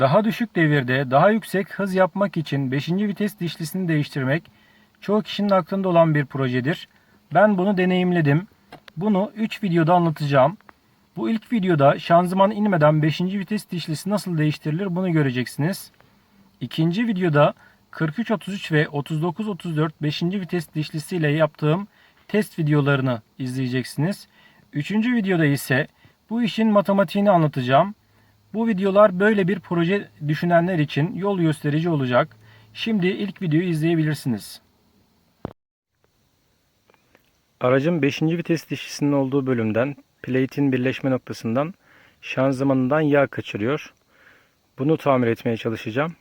Daha düşük devirde daha yüksek hız yapmak için 5. vites dişlisini değiştirmek çoğu kişinin aklında olan bir projedir. Ben bunu deneyimledim. Bunu 3 videoda anlatacağım. Bu ilk videoda şanzıman inmeden 5. vites dişlisi nasıl değiştirilir bunu göreceksiniz. İkinci videoda 43-33 ve 39-34 5. vites dişlisi ile yaptığım test videolarını izleyeceksiniz. Üçüncü videoda ise bu işin matematiğini anlatacağım. Bu videolar böyle bir proje düşünenler için yol gösterici olacak. Şimdi ilk videoyu izleyebilirsiniz. Aracın 5. vites dişlisinin olduğu bölümden plate'in birleşme noktasından şanzımanından yağ kaçırıyor. Bunu tamir etmeye çalışacağım.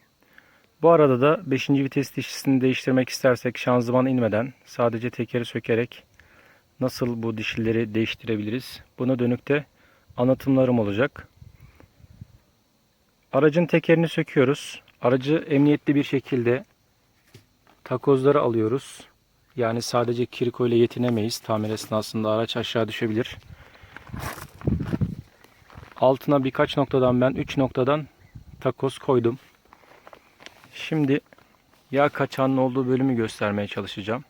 Bu arada da 5. vites dişlisini değiştirmek istersek şanzıman inmeden sadece tekeri sökerek nasıl bu dişlileri değiştirebiliriz? Buna dönük de anlatımlarım olacak. Aracın tekerini söküyoruz. Aracı emniyetli bir şekilde takozları alıyoruz. Yani sadece kirko ile yetinemeyiz. Tamir esnasında araç aşağı düşebilir. Altına birkaç noktadan ben 3 noktadan takoz koydum. Şimdi yağ kaçağının olduğu bölümü göstermeye çalışacağım.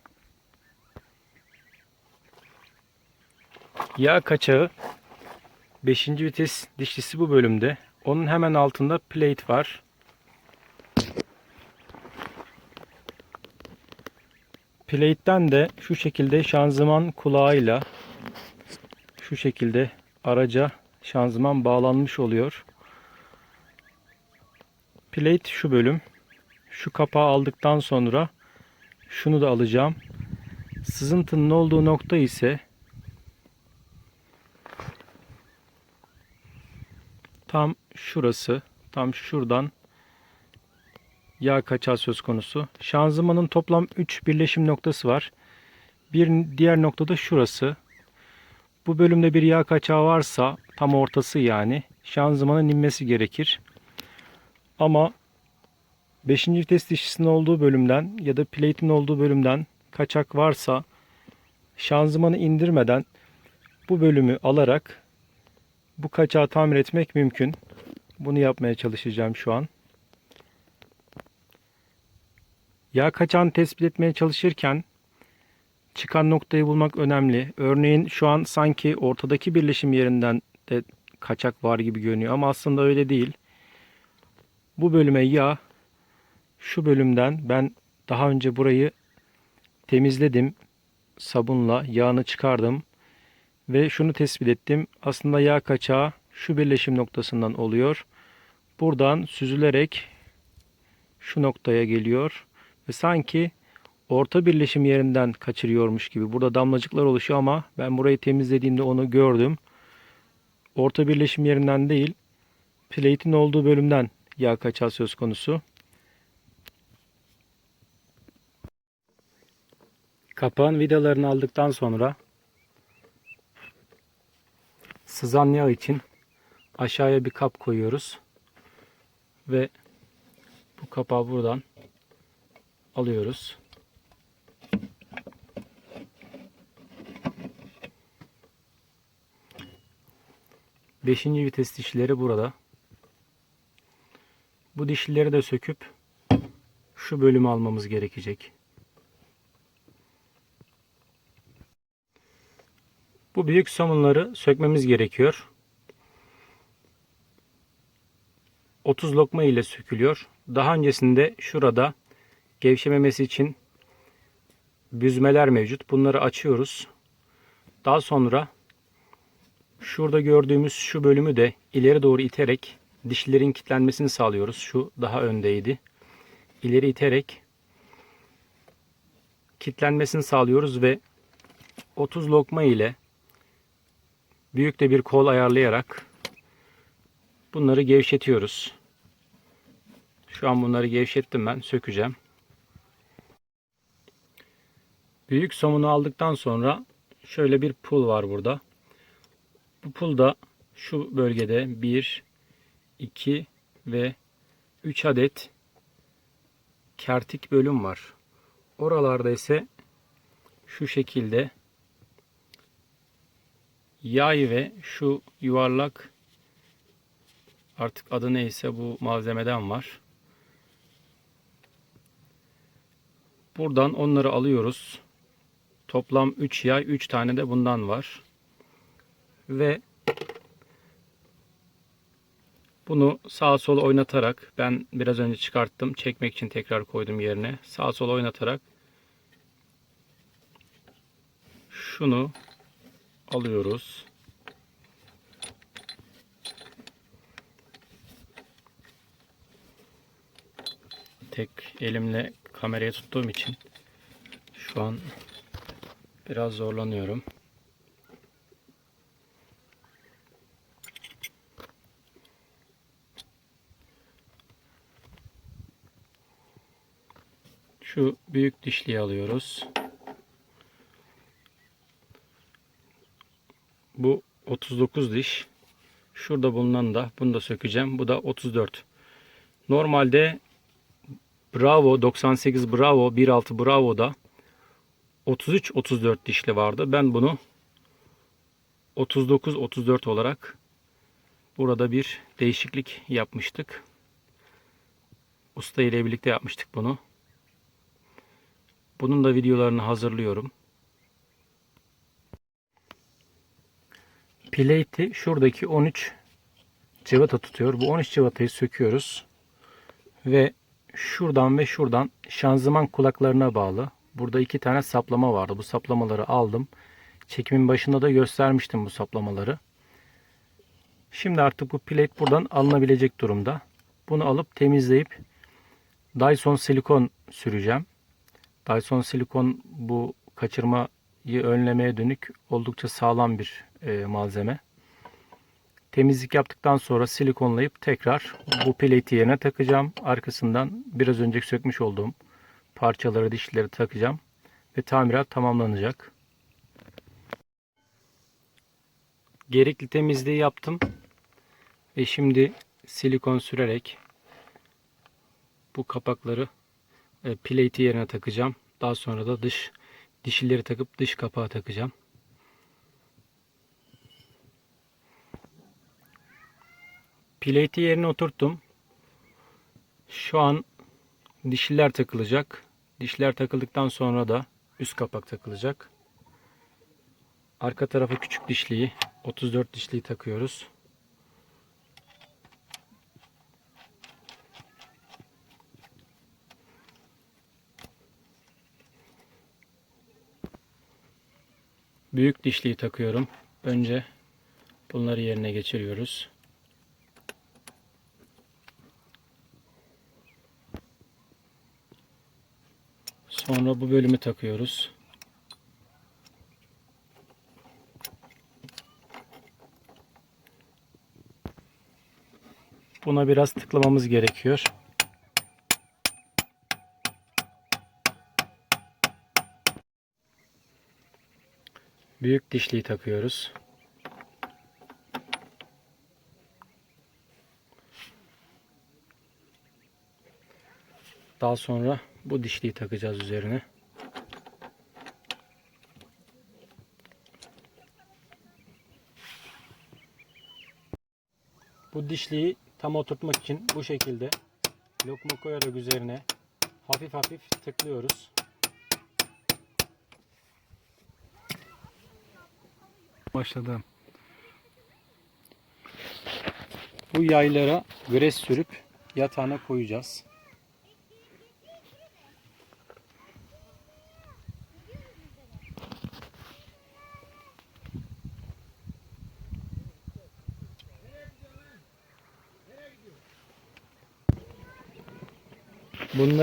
Yağ kaçağı 5. vites dişlisi bu bölümde. Onun hemen altında plate var. Plate'den de şu şekilde şanzıman kulağıyla şu şekilde araca şanzıman bağlanmış oluyor. Plate şu bölüm. Şu kapağı aldıktan sonra şunu da alacağım. Sızıntının olduğu nokta ise tam şurası. Tam şuradan yağ kaçağı söz konusu. Şanzımanın toplam 3 birleşim noktası var. Bir diğer noktada şurası. Bu bölümde bir yağ kaçağı varsa tam ortası yani şanzımanın inmesi gerekir. Ama 5. vites dişlisinin olduğu bölümden ya da plate'in olduğu bölümden kaçak varsa şanzımanı indirmeden bu bölümü alarak bu kaçağı tamir etmek mümkün. Bunu yapmaya çalışacağım şu an. Yağ kaçağını tespit etmeye çalışırken çıkan noktayı bulmak önemli. Örneğin şu an sanki ortadaki birleşim yerinden de kaçak var gibi görünüyor ama aslında öyle değil. Bu bölüme yağ şu bölümden ben daha önce burayı temizledim. Sabunla yağını çıkardım. Ve şunu tespit ettim. Aslında yağ kaçağı şu birleşim noktasından oluyor. Buradan süzülerek şu noktaya geliyor. Ve sanki orta birleşim yerinden kaçırıyormuş gibi. Burada damlacıklar oluşuyor ama ben burayı temizlediğimde onu gördüm. Orta birleşim yerinden değil, plate'in olduğu bölümden yağ kaçağı söz konusu. Kapağın vidalarını aldıktan sonra sızan yağ için aşağıya bir kap koyuyoruz. Ve bu kapağı buradan alıyoruz. Beşinci vites dişlileri burada. Bu dişlileri de söküp şu bölümü almamız gerekecek. Bu büyük somunları sökmemiz gerekiyor. 30 lokma ile sökülüyor. Daha öncesinde şurada gevşememesi için büzmeler mevcut. Bunları açıyoruz. Daha sonra şurada gördüğümüz şu bölümü de ileri doğru iterek dişlerin kilitlenmesini sağlıyoruz. Şu daha öndeydi. İleri iterek kilitlenmesini sağlıyoruz ve 30 lokma ile büyük de bir kol ayarlayarak bunları gevşetiyoruz. Şu an bunları gevşettim ben. Sökeceğim. Büyük somunu aldıktan sonra şöyle bir pul var burada. Bu pul da şu bölgede 1, 2 ve 3 adet kertik bölüm var. Oralarda ise şu şekilde yay ve şu yuvarlak Artık adı neyse bu malzemeden var. Buradan onları alıyoruz. Toplam 3 yay, 3 tane de bundan var. Ve bunu sağa sola oynatarak ben biraz önce çıkarttım. Çekmek için tekrar koydum yerine. Sağa sola oynatarak şunu alıyoruz. Tek elimle kamerayı tuttuğum için şu an biraz zorlanıyorum. Şu büyük dişliyi alıyoruz. Bu 39 diş. Şurada bulunan da bunu da sökeceğim. Bu da 34. Normalde Bravo 98 Bravo 1.6 Bravo'da 33 34 dişli vardı. Ben bunu 39 34 olarak burada bir değişiklik yapmıştık. Usta ile birlikte yapmıştık bunu. Bunun da videolarını hazırlıyorum. Plate'i şuradaki 13 cıvata tutuyor. Bu 13 cıvatayı söküyoruz. Ve şuradan ve şuradan şanzıman kulaklarına bağlı. Burada iki tane saplama vardı. Bu saplamaları aldım. Çekimin başında da göstermiştim bu saplamaları. Şimdi artık bu plate buradan alınabilecek durumda. Bunu alıp temizleyip Dyson silikon süreceğim. Dyson silikon bu kaçırmayı önlemeye dönük oldukça sağlam bir e, malzeme. Temizlik yaptıktan sonra silikonlayıp tekrar bu plate'i yerine takacağım. Arkasından biraz önce sökmüş olduğum parçaları, dişleri takacağım ve tamirat tamamlanacak. Gerekli temizliği yaptım ve şimdi silikon sürerek bu kapakları e, yerine takacağım. Daha sonra da dış dişileri takıp dış kapağı takacağım. Plate'i yerine oturttum. Şu an dişliler takılacak. Dişler takıldıktan sonra da üst kapak takılacak. Arka tarafa küçük dişliyi 34 dişliyi takıyoruz. Büyük dişliyi takıyorum. Önce bunları yerine geçiriyoruz. Sonra bu bölümü takıyoruz. Buna biraz tıklamamız gerekiyor. Büyük dişliyi takıyoruz. Daha sonra bu dişliyi takacağız üzerine. Bu dişliyi tam oturtmak için bu şekilde lokma koyarak üzerine hafif hafif tıklıyoruz. Başladım. Bu yaylara gres sürüp yatağına koyacağız.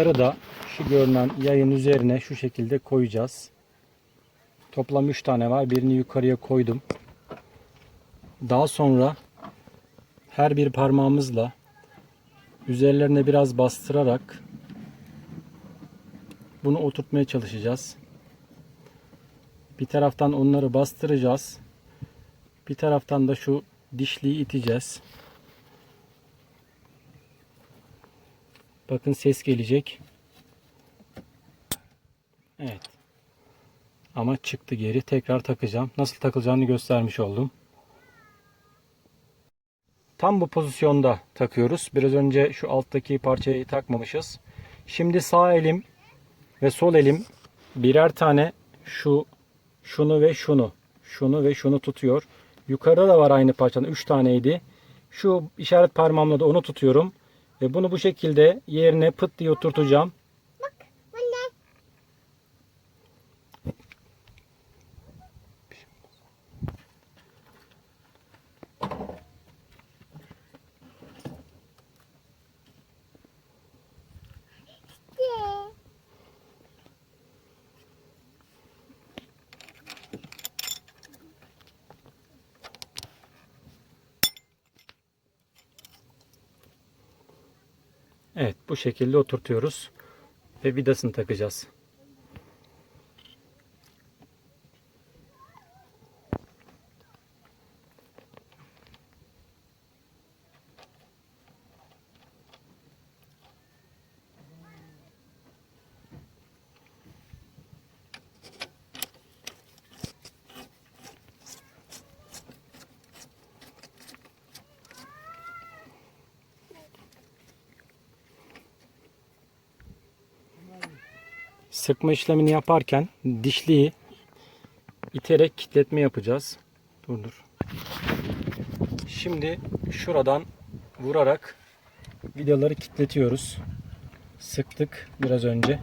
Bunları da şu görünen yayın üzerine şu şekilde koyacağız. Toplam 3 tane var. Birini yukarıya koydum. Daha sonra her bir parmağımızla üzerlerine biraz bastırarak bunu oturtmaya çalışacağız. Bir taraftan onları bastıracağız. Bir taraftan da şu dişliği iteceğiz. Bakın ses gelecek. Evet. Ama çıktı geri. Tekrar takacağım. Nasıl takılacağını göstermiş oldum. Tam bu pozisyonda takıyoruz. Biraz önce şu alttaki parçayı takmamışız. Şimdi sağ elim ve sol elim birer tane şu şunu ve şunu şunu ve şunu tutuyor. Yukarıda da var aynı parçanın 3 taneydi. Şu işaret parmağımla da onu tutuyorum. Ve bunu bu şekilde yerine pıt diye oturtacağım. Evet bu şekilde oturtuyoruz. Ve vidasını takacağız. Sıkma işlemini yaparken dişliyi iterek kitletme yapacağız. Dur dur. Şimdi şuradan vurarak vidaları kitletiyoruz. Sıktık biraz önce.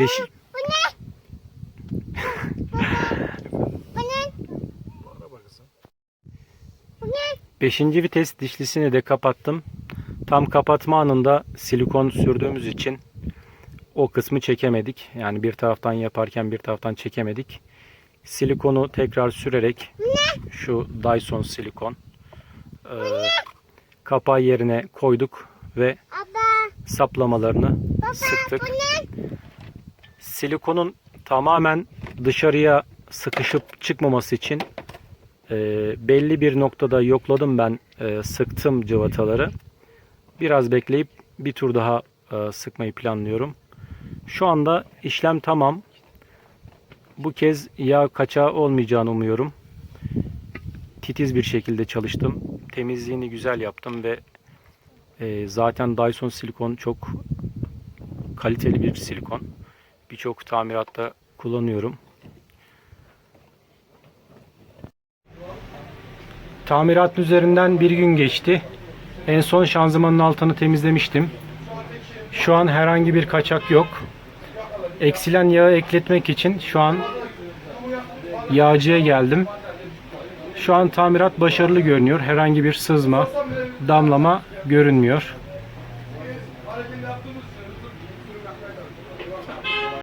Beş, beşinci vites dişlisini de kapattım. Tam kapatma anında silikon sürdüğümüz için o kısmı çekemedik. Yani bir taraftan yaparken bir taraftan çekemedik. Silikonu tekrar sürerek şu Dyson silikon e, kapağı yerine koyduk ve saplamalarını sıktık. Silikonun tamamen dışarıya sıkışıp çıkmaması için e, belli bir noktada yokladım ben e, sıktım cıvataları. Biraz bekleyip bir tur daha e, sıkmayı planlıyorum. Şu anda işlem tamam. Bu kez yağ kaçağı olmayacağını umuyorum. Titiz bir şekilde çalıştım. Temizliğini güzel yaptım ve e, zaten Dyson silikon çok kaliteli bir silikon. Birçok tamiratta kullanıyorum. Tamiratın üzerinden bir gün geçti. En son şanzımanın altını temizlemiştim. Şu an herhangi bir kaçak yok. Eksilen yağı ekletmek için şu an yağcıya geldim. Şu an tamirat başarılı görünüyor. Herhangi bir sızma, damlama görünmüyor.